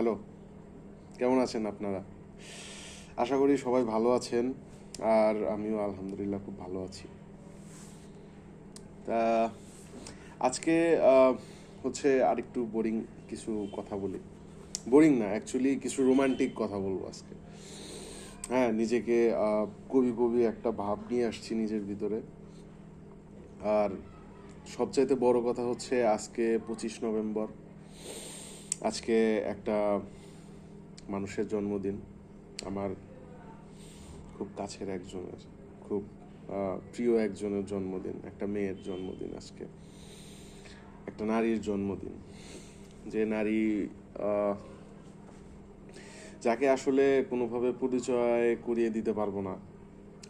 Hello কেমন আছেন আপনারা? আশা করি সবাই ভালো আছেন, আর আমিও আলহামদুলিল্লাহ খুব ভালো আছি। তা, আজকে হচ্ছে আরেকটু বোরিং কিছু কথা বলি। বোরিং না অ্যাকচুয়ালি কিছু রোমান্টিক কথা বলব আজকে। হ্যাঁ নিজেকে কবি কবি একটা ভাব নিয়ে আসছি নিজের ভিতরে। আর সবচাইতে বড় কথা হচ্ছে আজকে পঁচিশ নভেম্বর। আজকে একটা মানুষের জন্মদিন, আমার খুব কাছের একজনের, খুব প্রিয় একজনের জন্মদিন, একটা মেয়ের জন্মদিন আজকে, একটা নারীর জন্মদিন। যে নারী যাকে আসলে কোনোভাবে পরিচয় করিয়ে দিতে পারব না,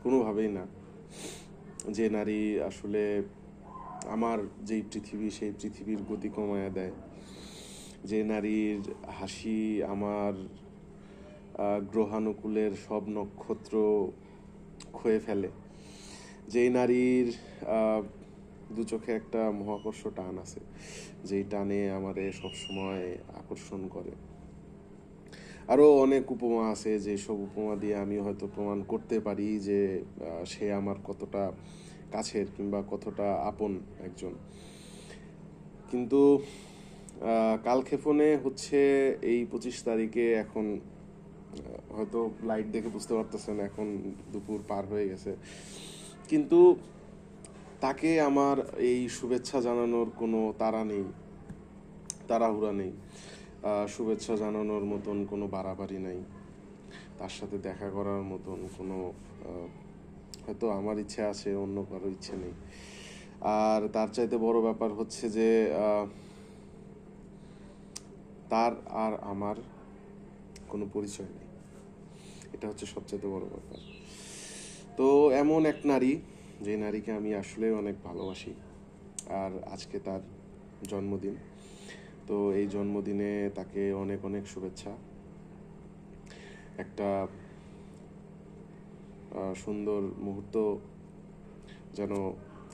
কোনোভাবেই না, যে নারী আসলে আমার যেই পৃথিবী, সেই পৃথিবীর গতি কমায়া দেয়। যে নারীর হাসি, আমার গ্রহানুকূলের সব নক্ষত্র ক্ষয়ে ফেলে। যেই নারীর দু চোখে একটা মহাকর্ষ টান আছে, যেই টানে আমারে সবসময় আকর্ষণ করে। আরও অনেক উপমা আছে যে সব উপমা দিয়ে আমি হয়তো প্রমাণ করতে পারি যে সে আমার কতটা কাছের কিংবা কতটা আপন একজন। কিন্তু কালক্ষেপণে হচ্ছে এই পঁচিশ তারিখে এখন হয়তো লাইট দেখে বুঝতে পারতেছেন, এখন দুপুর পার হয়ে গেছে। কিন্তু তাকে আমার এই শুভেচ্ছা জানানোর কোনো তাড়া নেই, তাড়াহুড়া নেই। শুভেচ্ছা জানানোর মতন কোনো বাড়াবাড়ি নাই। তার সাথে দেখা করার মতন কোনো হয়তো আমার ইচ্ছে আছে, অন্য কারও ইচ্ছে নেই। আর তার চাইতে বড় ব্যাপার হচ্ছে যে তার আর আমার কোনো পরিচয় নেই। এটা হচ্ছে সবচেয়ে বড় ব্যাপার। তো এমন এক নারী, যে নারীকে আমি আসলে অনেক ভালোবাসি, আর আজকে তার জন্মদিন। তো এই জন্মদিনে তাকে অনেক অনেক শুভেচ্ছা। একটা সুন্দর মুহূর্ত যেন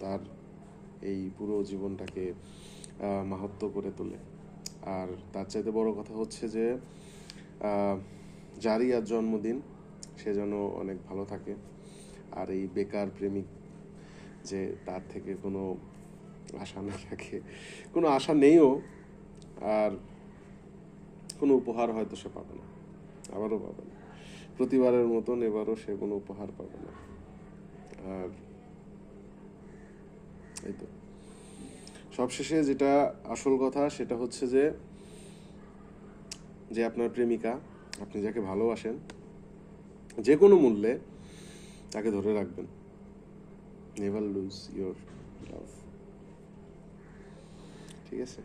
তার এই পুরো জীবনটাকে মাহাত্ম করে তোলে। আর তার চাইতে বড় কথা হচ্ছে যে যারই আর জন্মদিন, সে যেন অনেক ভালো থাকে। আর এই বেকার প্রেমিক যে তার থেকে কোনো আশা না থাকে, কোনো আশা নেইও, আর কোনো উপহার হয়তো সে পাবে না, আবারও পাবে না। প্রতিবারের মতন এবারও সে কোনো উপহার পাবে না। আর এই তো। সবশেষে যেটা আসল কথা, সেটা হচ্ছে যে যে আপনার প্রেমিকা, আপনি যাকে ভালোবাসেন যে কোনো মূল্যে তাকে ধরে রাখবেন। নেভার লুজ ইয়োর লাভ ঠিক আছে?